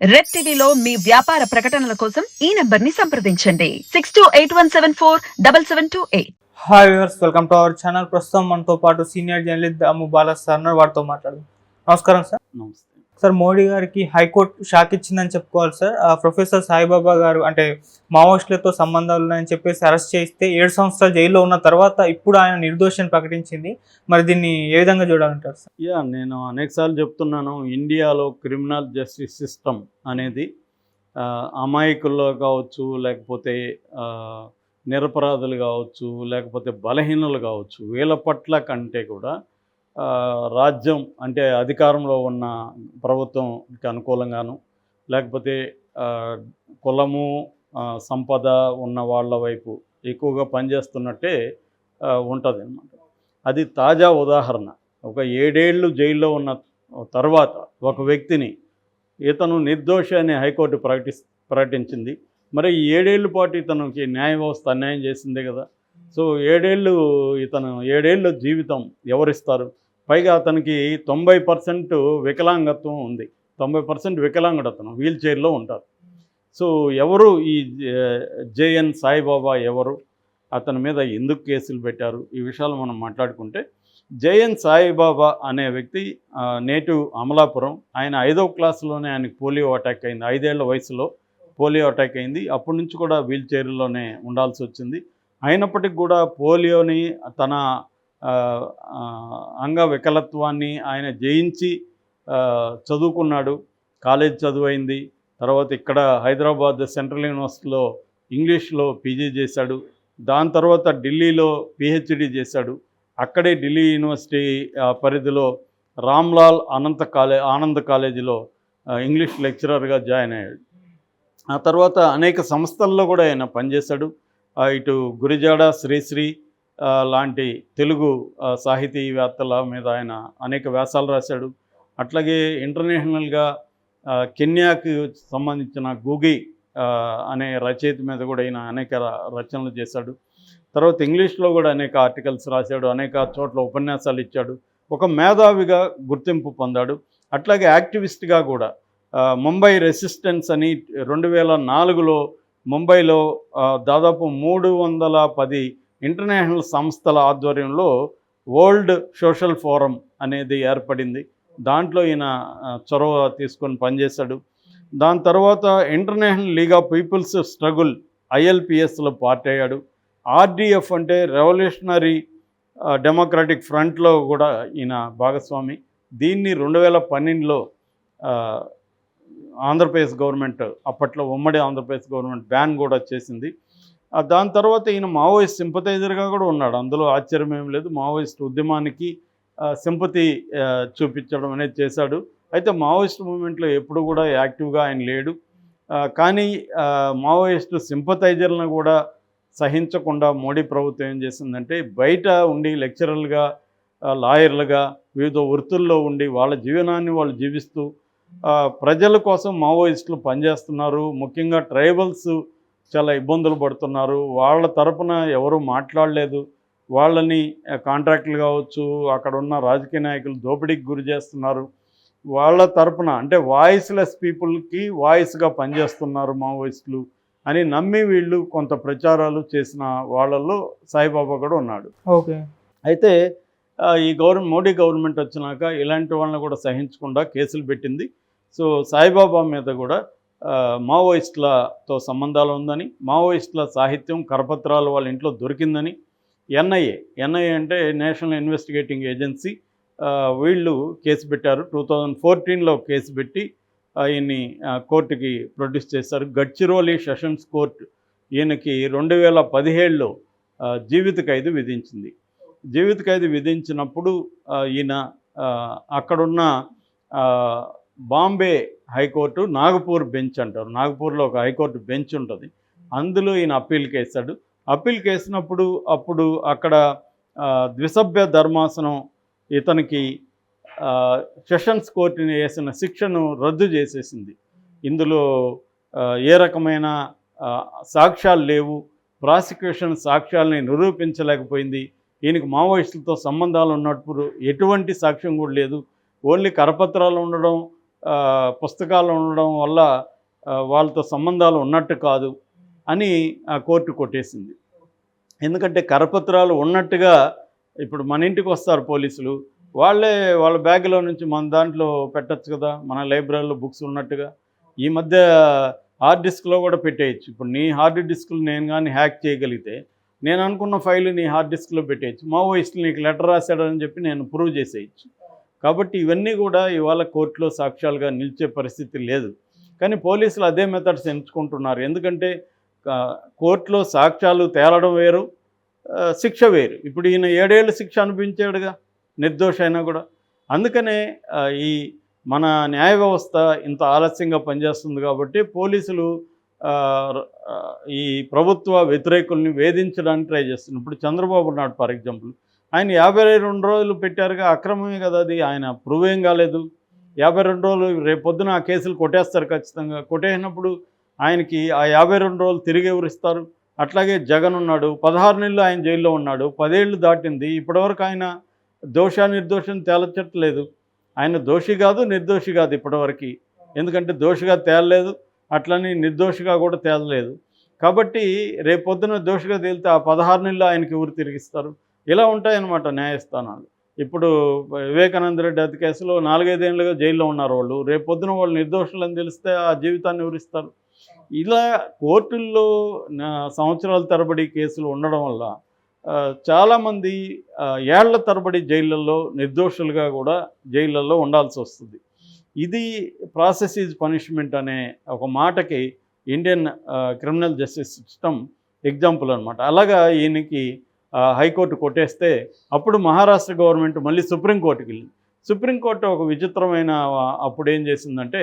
Red టీవీలో మీ వ్యాపార ప్రకటనల కోసం ఈ నంబర్ని సంప్రదించండి. Six two eight one seven four double seven two eight. Hi viewers welcome to our channel ప్రస్తుతం మనతో పాటు senior journalist Damu Bala sir. వారితో మాట్లాడదాం. నమస్కారం సార్. నమస్తే. సార్ మోడీ గారికి హైకోర్టు షాక్ ఇచ్చిందని చెప్పుకోవాలి సార్. ఆ ప్రొఫెసర్ సాయిబాబా గారు అంటే మావోయిస్టులతో సంబంధాలు ఉన్నాయని చెప్పేసి అరెస్ట్ చేస్తే ఏడు సంవత్సరాలు జైల్లో ఉన్న తర్వాత ఇప్పుడు ఆయన నిర్దోషాన్ని ప్రకటించింది. మరి దీన్ని ఏ విధంగా చూడాలంటారు సార్? యా నేను అనేకసార్లు చెప్తున్నాను. ఇండియాలో క్రిమినల్ జస్టిస్ సిస్టమ్ అనేది అమాయకుల్లో కావచ్చు లేకపోతే నిరపరాధులు కావచ్చు లేకపోతే బలహీనులు కావచ్చు వీళ్ళ పట్ల కంటే కూడా రాజ్యం అంటే అధికారంలో ఉన్న ప్రభుత్వంకి అనుకూలంగాను లేకపోతే కులము సంపద ఉన్న వాళ్ళ వైపు ఎక్కువగా పనిచేస్తున్నట్టే ఉంటుంది అన్నమాట అది తాజా ఉదాహరణ. ఒక ఏడేళ్ళు జైల్లో ఉన్న తర్వాత ఒక వ్యక్తిని ఇతను నిర్దోషి అని హైకోర్టు ప్రకటి ప్రకటించింది. మరి ఈ ఏడేళ్ళ పాటు ఇతనికి న్యాయ వ్యవస్థ అన్యాయం చేసిందే కదా. సో ఏడేళ్ళు ఇతను ఏడేళ్ళు జీవితం ఎవరిస్తారు? పైగా అతనికి తొంభై పర్సెంట్ వికలాంగత్వం ఉంది. తొంభై పర్సెంట్ వికలాంగుడు అతను వీల్ చైర్లో ఉంటారు. సో ఎవరు ఈ జేఎన్ సాయిబాబా ఎవరు అతని మీద ఎందుకు కేసులు పెట్టారు ఈ విషయాలు మనం మాట్లాడుకుంటే జేఎన్ సాయిబాబా అనే వ్యక్తి నేటివ్ అమలాపురం ఆయన ఐదో క్లాసులోనే ఆయనకు పోలియో అటాక్ అయింది. ఐదేళ్ళ వయసులో పోలియో అటాక్ అయింది. అప్పటి నుంచి కూడా వీల్ చైర్లోనే ఉండాల్సి వచ్చింది. అయినప్పటికీ కూడా పోలియోని తన అంగవికలత్వాన్ని అంగ వికలత్వాన్ని ఆయన జయించి చదువుకున్నాడు. కాలేజ్ చదువైంది. తర్వాత ఇక్కడ హైదరాబాద్ సెంట్రల్ యూనివర్సిటీలో ఇంగ్లీష్లో పీజీ చేశాడు. దాని తర్వాత ఢిల్లీలో పిహెచ్డి చేశాడు. అక్కడే ఢిల్లీ యూనివర్సిటీ పరిధిలో రామ్లాల్ అనంత కాలే ఆనంద్ కాలేజీలో ఇంగ్లీష్ లెక్చరర్గా జాయిన్ అయ్యాడు. ఆ తర్వాత అనేక సంస్థల్లో కూడా ఆయన పనిచేశాడు. ఇటు గురిజాడ శ్రీశ్రీ లాంటి తెలుగు సాహితీవేత్తల మీద ఆయన అనేక వ్యాసాలు రాశాడు. అట్లాగే ఇంటర్నేషనల్గా కెన్యాకి సంబంధించిన గూగి అనే రచయిత మీద కూడా ఈయన అనేక రచనలు చేశాడు. తర్వాత ఇంగ్లీష్లో కూడా అనేక ఆర్టికల్స్ రాశాడు అనేక చోట్ల ఉపన్యాసాలు ఇచ్చాడు. ఒక మేధావిగా గుర్తింపు పొందాడు. అట్లాగే యాక్టివిస్ట్గా కూడా ముంబై రెసిస్టెన్స్ అని రెండు వేల నాలుగులో ముంబైలో దాదాపు మూడు వందల పది ఇంటర్నేషనల్ సంస్థల ఆధ్వర్యంలో వరల్డ్ సోషల్ ఫోరం అనేది ఏర్పడింది. దాంట్లో ఈయన చొరవ తీసుకొని పనిచేశాడు. దాని తర్వాత international league of peoples struggle ఐఎల్పిఎస్లో part అయ్యాడు. ఆర్డిఎఫ్ అంటే రెవల్యూషనరీ డెమోక్రాటిక్ ఫ్రంట్లో కూడా ఈయన భాగస్వామి. దీన్ని రెండు వేల పన్నెండులో ఆంధ్రప్రదేశ్ గవర్నమెంట్ అప్పట్లో ఉమ్మడి ఆంధ్రప్రదేశ్ గవర్నమెంట్ బ్యాన్ కూడా చేసింది. దాని తర్వాత ఈయన మావోయిస్ట్ సింపతైజర్గా కూడా ఉన్నాడు. అందులో ఆశ్చర్యం ఏం లేదు. మావోయిస్ట్ ఉద్యమానికి సింపతి చూపించడం అనేది చేశాడు. అయితే మావోయిస్ట్ మూమెంట్లో ఎప్పుడు కూడా యాక్టివ్గా ఆయన లేడు. కానీ మావోయిస్టు సింపతైజర్లను కూడా సహించకుండా మోడీ ప్రభుత్వం ఏం చేసిందంటే బయట ఉండి లెక్చరర్లుగా లాయర్లుగా వివిధ వృత్తుల్లో ఉండి వాళ్ళ జీవనాన్ని వాళ్ళు జీవిస్తూ ప్రజల కోసం మావోయిస్టులు పనిచేస్తున్నారు. ముఖ్యంగా ట్రైబల్స్ చాలా ఇబ్బందులు పడుతున్నారు. వాళ్ళ తరపున ఎవరు మాట్లాడలేదు. వాళ్ళని కాంట్రాక్టులు కావచ్చు అక్కడ ఉన్న రాజకీయ నాయకులు దోపిడీకి గురి చేస్తున్నారు. వాళ్ళ తరపున అంటే వాయిస్లెస్ పీపుల్కి వాయిస్గా పనిచేస్తున్నారు మావోయిస్టులు అని నమ్మి వీళ్ళు కొంత ప్రచారాలు చేసిన వాళ్ళల్లో సాయిబాబా కూడా ఉన్నాడు. ఓకే. అయితే ఈ గవర్నమెంట్ మోడీ గవర్నమెంట్ వచ్చినాక ఇలాంటి వాళ్ళని కూడా సహించకుండా కేసులు పెట్టింది. సో సాయిబాబా మీద కూడా మావోయిస్టులతో సంబంధాలు ఉందని మావోయిస్టుల సాహిత్యం కరపత్రాలు వాళ్ళ ఇంట్లో దొరికిందని ఎన్ఐఏ ఎన్ఐఏ అంటే నేషనల్ ఇన్వెస్టిగేటింగ్ ఏజెన్సీ వీళ్ళు కేసు పెట్టారు. టూ థౌజండ్ ఫోర్టీన్లో కేసు పెట్టి ఈయన్ని కోర్టుకి ప్రొడ్యూస్ చేశారు. గడ్చిరోలి సెషన్స్ కోర్టు ఈయనకి రెండు వేల పదిహేడులో జీవిత ఖైదు విధించింది. జీవిత ఖైదు విధించినప్పుడు ఈయన అక్కడున్న బాంబే హైకోర్టు నాగపూర్ బెంచ్ అంటారు. నాగపూర్లో ఒక హైకోర్టు బెంచ్ ఉంటుంది. అందులో ఈయన అప్పీల్కి కేసాడు. అప్పీల్ వేసినప్పుడు అప్పుడు అక్కడ ద్విసభ్య ధర్మాసనం ఇతనికి సెషన్స్ కోర్టుని వేసిన శిక్షను రద్దు చేసేసింది. ఇందులో ఏ రకమైన సాక్ష్యాలు లేవు. ప్రాసిక్యూషన్ సాక్ష్యాలని నిరూపించలేకపోయింది. ఈయనకి మావోయిస్టులతో సంబంధాలు ఉన్నప్పుడు ఎటువంటి సాక్ష్యం కూడా లేదు. ఓన్లీ కరపత్రాలు ఉండడం పుస్తకాలు ఉండడం వల్ల వాళ్ళతో సంబంధాలు ఉన్నట్టు కాదు అని ఆ కోర్టు కొట్టేసింది. ఎందుకంటే కరపత్రాలు ఉన్నట్టుగా ఇప్పుడు మన ఇంటికి వస్తారు పోలీసులు. వాళ్ళే వాళ్ళ బ్యాగ్లో నుంచి మన దాంట్లో పెట్టచ్చు కదా మన లైబ్రరీలో బుక్స్ ఉన్నట్టుగా. ఈ మధ్య హార్డ్ డిస్క్లో కూడా పెట్టేయచ్చు. ఇప్పుడు నీ హార్డ్ డిస్క్లు నేను కానీ హ్యాక్ చేయగలిగితే నేను అనుకున్న ఫైల్ నీ హార్డ్ డిస్క్లో పెట్టేయచ్చు. మావోయిస్టులు నీకు లెటర్ రాశాడని చెప్పి నేను ప్రూవ్ చేసేయచ్చు. కాబట్టి ఇవన్నీ కూడా ఇవాళ కోర్టులో సాక్ష్యాలుగా నిలిచే పరిస్థితి లేదు. కానీ పోలీసులు అదే మెథడ్స్ ఎంచుకుంటున్నారు. ఎందుకంటే కోర్టులో సాక్ష్యాలు తేలడం వేరు శిక్ష వేరు. ఇప్పుడు ఈయన ఏడేళ్ళు శిక్ష అనిపించాడుగా నిర్దోష అయినా కూడా. అందుకనే ఈ మన న్యాయ వ్యవస్థ ఇంత ఆలస్యంగా పనిచేస్తుంది కాబట్టి పోలీసులు ఈ ప్రభుత్వ వ్యతిరేకుల్ని వేధించడానికి ట్రై చేస్తున్నారు. ఇప్పుడు చంద్రబాబు నాయుడు ఫర్ ఎగ్జాంపుల్ ఆయన యాభై రెండు రోజులు పెట్టారుగా అక్రమమే కదా అది ఆయన ప్రూవ్ ఏం కాలేదు. యాభై రెండు రోజులు రేపొద్దున ఆ కేసులు కొట్టేస్తారు ఖచ్చితంగా. కొట్టేసినప్పుడు ఆయనకి ఆ యాభై రెండు రోజులు తిరిగి ఎవరిస్తారు? అట్లాగే జగన్ ఉన్నాడు పదహారు నెలలు ఆయన జైల్లో ఉన్నాడు పదేళ్ళు దాటింది. ఇప్పటివరకు ఆయన దోష నిర్దోషం తేల్చట్లేదు. ఆయన దోషి కాదు నిర్దోషి కాదు ఇప్పటివరకు. ఎందుకంటే దోషిగా తేలలేదు అట్లని నిర్దోషిగా కూడా తేలలేదు. కాబట్టి రేపొద్దున దోషిగా తేలితే ఆ పదహారు నెలలు ఆయనకి ఊరు తిరిగిస్తారు? ఇలా ఉంటాయన్నమాట న్యాయస్థానాలు. ఇప్పుడు వివేకానంద రెడ్డి అతి కేసులో నాలుగైదేళ్ళుగా జైల్లో ఉన్నారు వాళ్ళు. రేపు పొద్దున వాళ్ళు నిర్దోషులని తెలిస్తే ఆ జీవితాన్ని వివరిస్తారు. ఇలా కోర్టుల్లో సంవత్సరాల తరబడి కేసులు ఉండడం వల్ల చాలామంది ఏళ్ళ తరబడి జైళ్ళల్లో నిర్దోషులుగా కూడా జైళ్ళల్లో ఉండాల్సి వస్తుంది. ఇది ప్రాసెస్ ఈజ్ పనిష్మెంట్ అనే ఒక మాటకి Indian criminal justice system example అనమాట అలాగా ఈయనకి హైకోర్టు కొట్టేస్తే అప్పుడు మహారాష్ట్ర గవర్నమెంట్ మళ్ళీ సుప్రీంకోర్టుకి వెళ్ళింది. సుప్రీంకోర్టు ఒక విచిత్రమైన అప్పుడు ఏం చేసిందంటే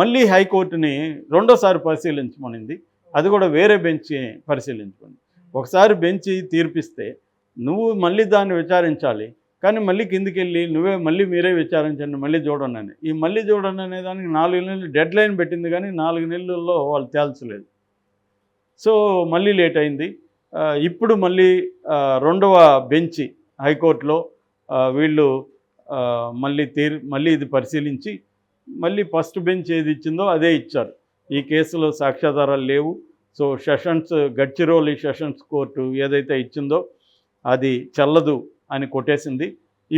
మళ్ళీ హైకోర్టుని రెండోసారి పరిశీలించమనింది. అది కూడా వేరే బెంచ్ పరిశీలించుకుంది ఒకసారి బెంచ్ తీర్పిస్తే నువ్వు మళ్ళీ దాన్ని విచారించాలి కానీ మళ్ళీ కిందికి వెళ్ళి నువ్వే మళ్ళీ మీరే విచారించండి మళ్ళీ చూడండి అని. ఈ మళ్ళీ చూడండి అనే దానికి నాలుగు నెలలు డెడ్ లైన్ పెట్టింది కానీ నాలుగు నెలల్లో వాళ్ళు తేల్చలేదు. సో మళ్ళీ లేట్ అయింది. ఇప్పుడు మళ్ళీ రెండవ బెంచ్ హైకోర్టులో వీళ్ళు మళ్ళీ తీర్ మళ్ళీ ఇది పరిశీలించి మళ్ళీ ఫస్ట్ బెంచ్ ఏది ఇచ్చిందో అదే ఇచ్చారు. ఈ కేసులో సాక్ష్యాధారాలు లేవు. So sessions Gadchiroli sessions court ఏదైతే ఇచ్చిందో అది చల్లదు అని కొట్టేసింది.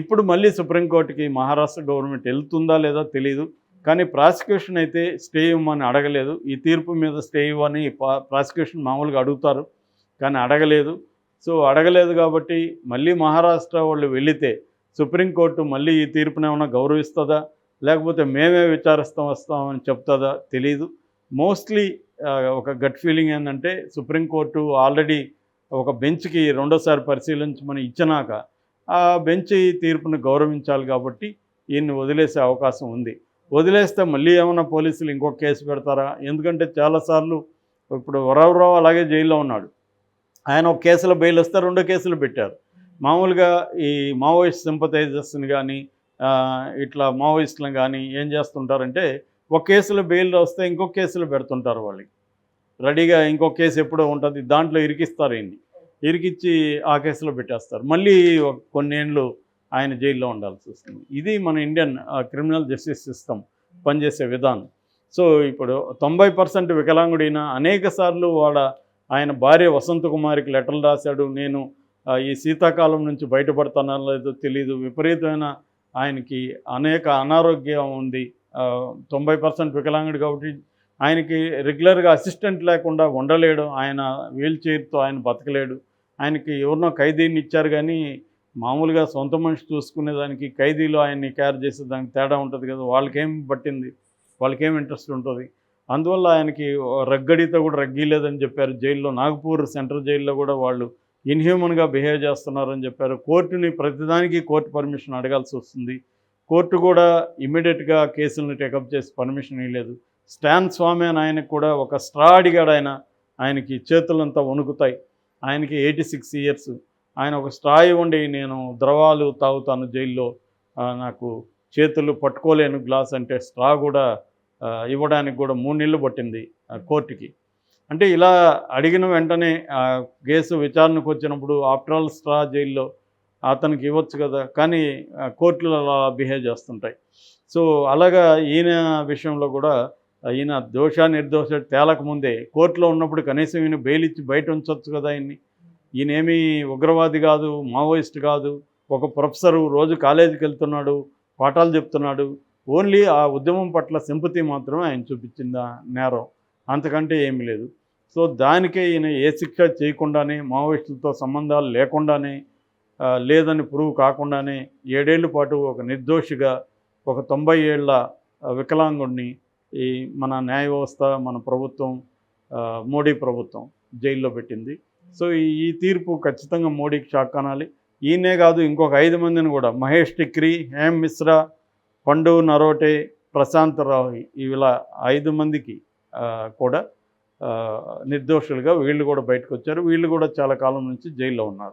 ఇప్పుడు మళ్ళీ సుప్రీంకోర్టుకి మహారాష్ట్ర గవర్నమెంట్ వెళ్తుందా లేదా తెలియదు కానీ ప్రాసిక్యూషన్ అయితే స్టే ఇవ్వమని అడగలేదు. ఈ తీర్పు మీద స్టే ఇవ్వని ప్రాసిక్యూషన్ మామూలుగా అడుగుతారు. కానీ అడగలేదు. సో అడగలేదు కాబట్టి మళ్ళీ మహారాష్ట్ర వాళ్ళు వెళితే సుప్రీంకోర్టు మళ్ళీ ఈ తీర్పును ఏమైనా గౌరవిస్తుందా? లేకపోతే మేమే విచారిస్తాం వస్తామని చెప్తుందా? తెలీదు. మోస్ట్లీ ఒక గట్ ఫీలింగ్ ఏంటంటే సుప్రీంకోర్టు ఆల్రెడీ ఒక బెంచ్కి రెండోసారి పరిశీలించమని ఇచ్చినాక ఆ బెంచ్ ఈ తీర్పును గౌరవించాలి కాబట్టి ఈయన్ని వదిలేసే అవకాశం ఉంది. వదిలేస్తే మళ్ళీ ఏమైనా పోలీసులు ఇంకొక కేసు పెడతారా? ఎందుకంటే చాలాసార్లు ఇప్పుడు వరవరావు అలాగే జైల్లో ఉన్నాడు. ఆయన ఒక కేసులో బెయిల్ వస్తే రెండో కేసులు పెట్టారు. మామూలుగా ఈ మావోయిస్ట్ సింపథైజర్స్ని కానీ ఇట్లా మావోయిస్టులను కానీ ఏం చేస్తుంటారంటే ఒక కేసులో బెయిల్ వస్తే ఇంకొక కేసులో పెడుతుంటారు వాళ్ళకి రెడీగా ఇంకొక కేసు ఎప్పుడో ఉంటుంది దాంట్లో ఇరికిస్తారు ఈయన్ని ఇరికిచ్చి ఆ కేసులో పెట్టేస్తారు. మళ్ళీ ఒక కొన్నేళ్ళు ఆయన జైల్లో ఉండాల్సి వస్తుంది. ఇది మన ఇండియన్ క్రిమినల్ జస్టిస్ సిస్టమ్ పనిచేసే విధానం. సో ఇప్పుడు తొంభై పర్సెంట్ వికలాంగుడైన అనేక సార్లు వాళ్ళ ఆయన భార్య వసంత కుమారికి లెటర్లు రాశాడు. నేను ఈ శీతాకాలం నుంచి బయటపడతానో లేదో తెలియదు విపరీతమైన ఆయనకి అనేక అనారోగ్యం ఉంది. తొంభై పర్సెంట్ వికలాంగుడు కాబట్టి ఆయనకి రెగ్యులర్గా అసిస్టెంట్ లేకుండా ఉండలేడు. ఆయన వీల్ చైర్తో ఆయన బతకలేడు. ఆయనకి ఎవరినో ఖైదీని ఇచ్చారు కానీ మామూలుగా సొంత మనిషి చూసుకునేదానికి ఖైదీలు ఖైదీలో ఆయన్ని కేర్ చేసే దానికి తేడా ఉంటుంది కదా. వాళ్ళకేం పట్టింది? వాళ్ళకేం ఇంట్రెస్ట్ ఉంటుంది? అందువల్ల ఆయనకి రగ్గడితో కూడా రగ్గిలేదని చెప్పారు. జైల్లో నాగపూర్ సెంట్రల్ జైల్లో కూడా వాళ్ళు ఇన్హ్యూమన్గా బిహేవ్ చేస్తున్నారని చెప్పారు. కోర్టుని ప్రతిదానికి కోర్టు పర్మిషన్ అడగాల్సి వస్తుంది. కోర్టు కూడా ఇమ్మీడియట్గా కేసులను టేకప్ చేసి పర్మిషన్ ఇవ్వలేదు స్టాన్ స్వామి అని ఆయనకు కూడా ఒక స్ట్రా అడిగాడు ఆయన. ఆయనకి చేతులంతా వణుకుతాయి. ఆయనకి ఎయిటీ సిక్స్ ఇయర్స్ ఆయన ఒక స్ట్రా ఇవ్వండి నేను ద్రవాలు తాగుతాను జైల్లో. నాకు చేతులు పట్టుకోలేను గ్లాస్ అంటే స్ట్రా కూడా ఇవ్వడానికి కూడా మూడు నెలలు పట్టింది కోర్టుకి. అంటే ఇలా అడిగిన వెంటనే కేసు విచారణకు వచ్చినప్పుడు ఆఫ్టర్ ఆల్ స్ట్రా జైల్లో అతనికి ఇవ్వచ్చు కదా కానీ కోర్టులు అలా బిహేవ్ చేస్తుంటాయి. సో అలాగా ఈయన విషయంలో కూడా ఈయన దోష నిర్దోష తేలకముందే కోర్టులో ఉన్నప్పుడు కనీసం ఈయన బెయిల్ ఇచ్చి బయట ఉంచవచ్చు కదా ఆయన్ని. ఈయనేమి ఉగ్రవాది కాదు మావోయిస్ట్ కాదు ఒక ప్రొఫెసరు రోజు కాలేజీకి వెళ్తున్నాడు పాఠాలు చెప్తున్నాడు ఓన్లీ ఆ ఉద్యమం పట్ల సింపతి మాత్రమే ఆయన చూపించింది నేరం. అంతకంటే ఏమీ లేదు. సో దానికే ఈయన ఏ శిక్ష చేయకుండానే మావోయిస్టులతో సంబంధాలు లేకుండానే లేదని ప్రూవ్ కాకుండానే ఏడేళ్ళ పాటు ఒక నిర్దోషిగా ఒక తొంభై ఏళ్ళ వికలాంగుడిని ఈ మన న్యాయ వ్యవస్థ మన ప్రభుత్వం మోడీ ప్రభుత్వం జైల్లో పెట్టింది. సో ఈ- ఈ తీర్పు ఖచ్చితంగా మోడీకి షాక్ అనాలి. ఈయనే కాదు ఇంకొక ఐదు మందిని కూడా మహేష్ టిక్రీ హేమ్ మిశ్రా పండు నరోటే ప్రశాంత్ రావు ఇలా ఐదు మందికి కూడా నిర్దోషులుగా వీళ్ళు కూడా బయటకు వచ్చారు. వీళ్ళు కూడా చాలా కాలం నుంచి జైల్లో ఉన్నారు.